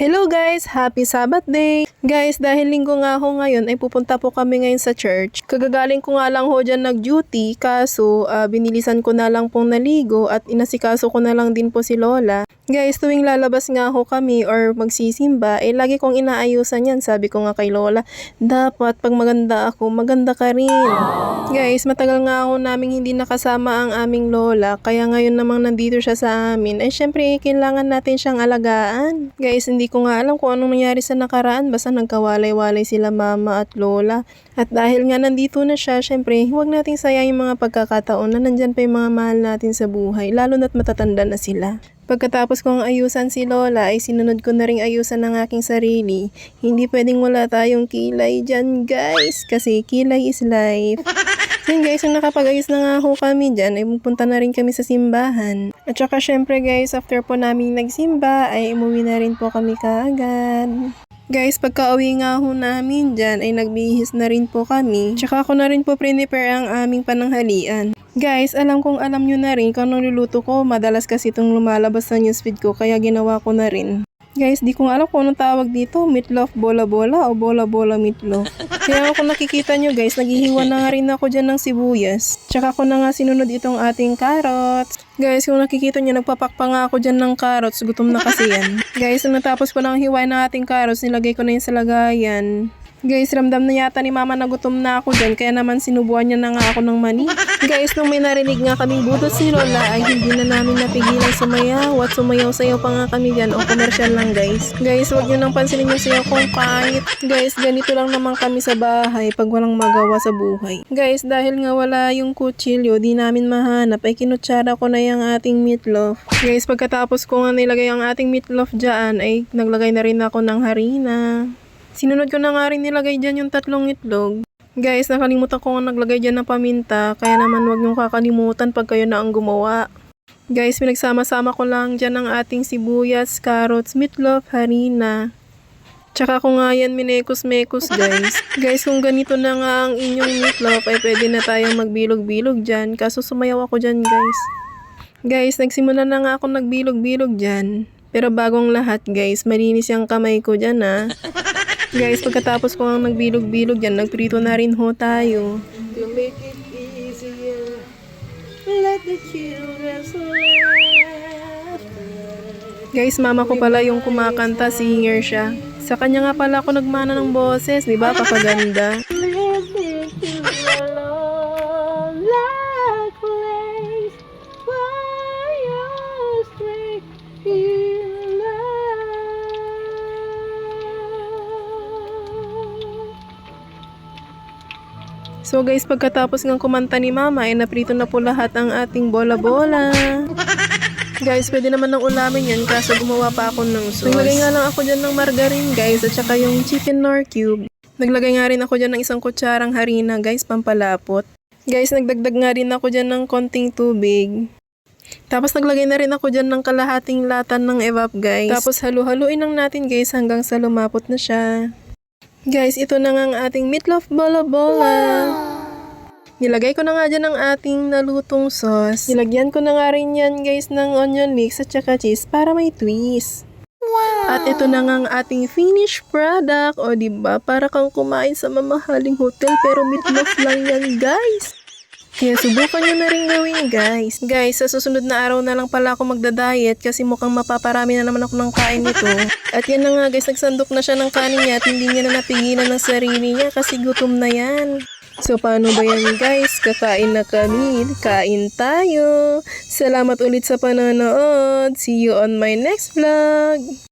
Hello guys! Happy Sabbath day! Guys, dahil linggo nga ho ngayon ay pupunta po kami ngayon sa church. Kagagaling ko nga lang ho dyan nag-duty kaso ah, binilisan ko na lang pong naligo at inasikaso ko na lang din po si Lola. Guys, tuwing lalabas nga ho kami or magsisimba, eh lagi kong inaayusan yan. Sabi ko nga kay Lola, dapat pag maganda ako, maganda ka rin. Guys, matagal nga ako naming hindi nakasama ang aming Lola, kaya ngayon namang nandito siya sa amin, ay syempre kailangan natin siyang alagaan. Guys, hindi ko nga alam kung anong nangyari sa nakaraan, basta nagkawalay-walay sila mama at lola. At dahil nga nandito na siya, syempre, huwag nating sayang yung mga pagkakataon na nandyan pa yung mga mahal natin sa buhay, lalo na't matatanda na sila. Pagkatapos kong ayusan si Lola, ay sinunod ko na rin ayusan ng aking sarili. Hindi pwedeng wala tayong kilay dyan, guys. Kasi kilay is life. Yun guys, nung nakapag-ayos na nga ho kami dyan, ay pupunta na rin kami sa simbahan. At saka syempre guys, after po namin nagsimba, ay umuwi na rin po kami kaagad. Guys, pagka uwi nga ho namin dyan, ay nagbihis na rin po kami. Tsaka ako na rin po prepare ang aming pananghalian. Guys, alam kong alam nyo na rin kung anong luluto ko. Madalas kasi itong lumalabas sa newsfeed ko, kaya ginawa ko na rin. Guys, di ko alam kung anong tawag dito, meatloaf bola-bola o bola-bola meatloaf. Kaya kung nakikita nyo guys, naghihiwa na nga rin ako dyan ng sibuyas. Tsaka ko na nga sinunod itong ating carrots. Guys, kung nakikita nyo, nagpapakpa nga ako dyan ng carrots. Gutom na kasi yan. Guys, nung natapos ko ng hiwain ng ating carrots, nilagay ko na yun sa lagayan. Guys, ramdam na yata ni mama na gutom na ako dyan, kaya naman sinubuan niya na nga ako ng mani. Guys, nung may narinig nga kaming budot si Lola, ay hindi na namin napigilan sumayaw at sumayaw-sayaw pa nga kami dyan o commercial lang guys. Guys, huwag nyo nang pansinin yung sayaw kong pangit. Guys, ganito lang naman kami sa bahay pag walang magawa sa buhay. Guys, dahil nga wala yung kutsilyo, di namin mahanap, ay kinutsara ko na yung ating meatloaf. Guys, pagkatapos ko nga nilagay ang ating meatloaf dyan, ay naglagay na rin ako ng harina. Sinunod ko na nga rin nilagay dyan yung tatlong itlog. Guys, nakalimutan ko nga naglagay dyan ng paminta, kaya naman huwag niyong kakalimutan pag kayo na ang gumawa. Guys, pinagsama-sama ko lang dyan ang ating sibuyas, carrots, meatloaf, harina. Tsaka ko nga yan minekos-mekos guys. Guys, kung ganito na nga ang inyong meatloaf, ay pwede na tayong magbilog-bilog dyan. Kaso sumayaw ako dyan guys. Guys, nagsimula na nga ako nagbilog-bilog dyan. Pero bagong lahat guys, malinis yung kamay ko dyan ah. Guys, pagkatapos ko ang nagbilog-bilog dyan, nagprito na rin ho tayo. To make it easier, let the children laugh. Guys, mama ko pala yung kumakanta, singer siya. Sa kanya nga pala ako nagmana ng boses, di ba? Papaganda. So guys, pagkatapos ng kumanta ni mama, ay naprito na po lahat ang ating bola-bola. guys, pwede naman ng ulamin yan kaso gumawa pa ako ng sauce. Naglagay nga lang ako dyan ng margarine guys at saka yung chicken nor cube. Naglagay nga rin ako dyan ng isang kutsarang harina guys, pampalapot. Guys, nagdagdag nga rin ako dyan ng konting tubig. Tapos naglagay na rin ako dyan ng kalahating latan ng evap guys. Tapos halu-haluin lang natin guys hanggang sa lumapot na siya. Guys, ito na nga ang ating meatloaf bola-bola. Nilagay ko na nga dyan ang ating nalutong sauce. Nilagyan ko na nga rin yan guys ng onion mix at saka cheese para may twist. At ito na nga ang ating finished product. O ba Para kang kumain sa mamahaling hotel pero meatloaf lang yan guys. Kaya subukan nyo na rin gawin guys. Guys, sa susunod na araw na lang pala ako magda-diet kasi mukhang mapaparami na naman ako ng kain nito. At yan na nga guys, nagsandok na siya ng kanin niya at hindi niya na napigilan ng sarili niya kasi gutom na yan. So paano ba yan guys? Kakain na kami. Kain tayo. Salamat ulit sa panonood. See you on my next vlog.